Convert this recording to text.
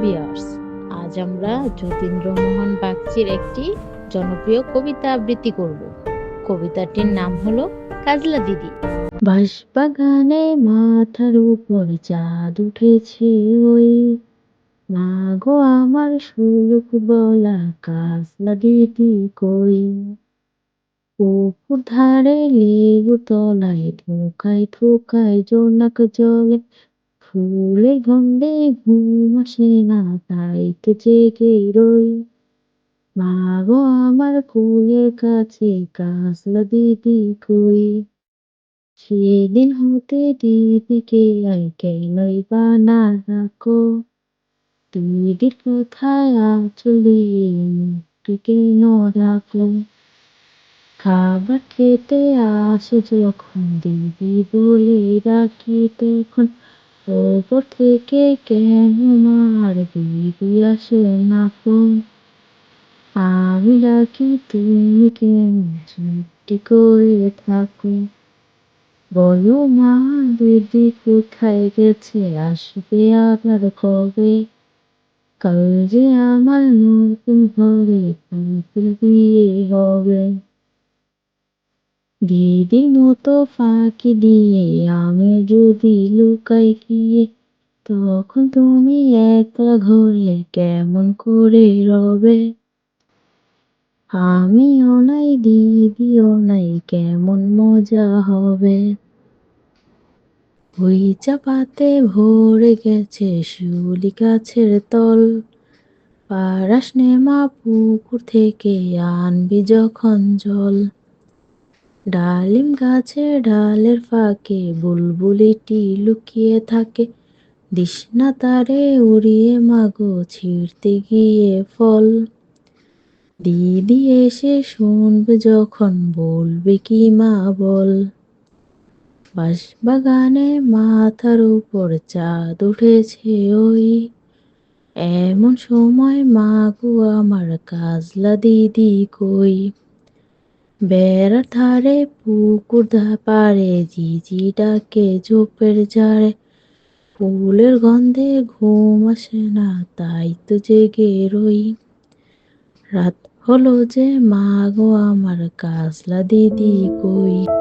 বিয়ার্স আজ আমরা যতীন্দ্রমোহন বাগচির একটি জনপ্রিয় কবিতা আবৃত্তি করব। কবিতাটির নাম হলো কাজলা দিদি। বাঁশবাগানে মাথার উপর চাঁদ উঠেছে ওই। মা গো আমার সুলুক বলা কাজলা দিদি কই? পুকুর ধারে লেবু তলায় ঠোকায় ঠোকায় জোনাক জলে ফুলে গন্ধে ঘুম আসে না, তাই তো জেগে রই। মা গো আমার কুলের কাছে কাজলা দিদি কই সেদিন হতে দিদিকে আর কেনই বা না রাখো। দিদির কোথায় আঁচলে কেন রাখো। খাবার খেতে আসে যখন, দিদি বলে ডাকি তখন। ওপর থেকে আর দিদি আসে না কোন আমি ডাকি তুমি চুপটি করে থাকো। বলো মা, দিদি কোথায় গেছে? আসবে আবার কবে? কাল যে আমার নতুন ঘরে বিয়ে হবে। দিদির মতো ফাঁকি দিয়ে আমি যদি লুকাই গিয়ে, তখন তুমি একা ঘরে কেমন করে রবে? আমি অনাই দিদি অনাই কেমন মজা হবে? ওই চাপাতে ভরে গেছে শিউলি গাছের তল। পারাস নেমা পুকুর থেকে আনবি যখন জল। ডালিম গাছের ডালের ফাঁকে বুলবুলিটি লুকিয়ে থাকে। দিশনা তারে উড়িয়ে মাগো ছিঁড়তে গিয়ে ফল। দিদি এসে শুনবে যখন বলবে কি মা বল। বাঁশবাগানে মাথার উপর চাঁদ উঠেছে ওই। এমন সময় মা গো আমার কাজলা দিদি কই? বেড়ার ধারে পুকুর পারে ঝিঝি ডাকে ঝোপের ঝাড়ে। ফুলের গন্ধে ঘুম আসে না, তাই তো জেগে রই। রাত হলো যে মাগো আমার কাজলা দিদি কই?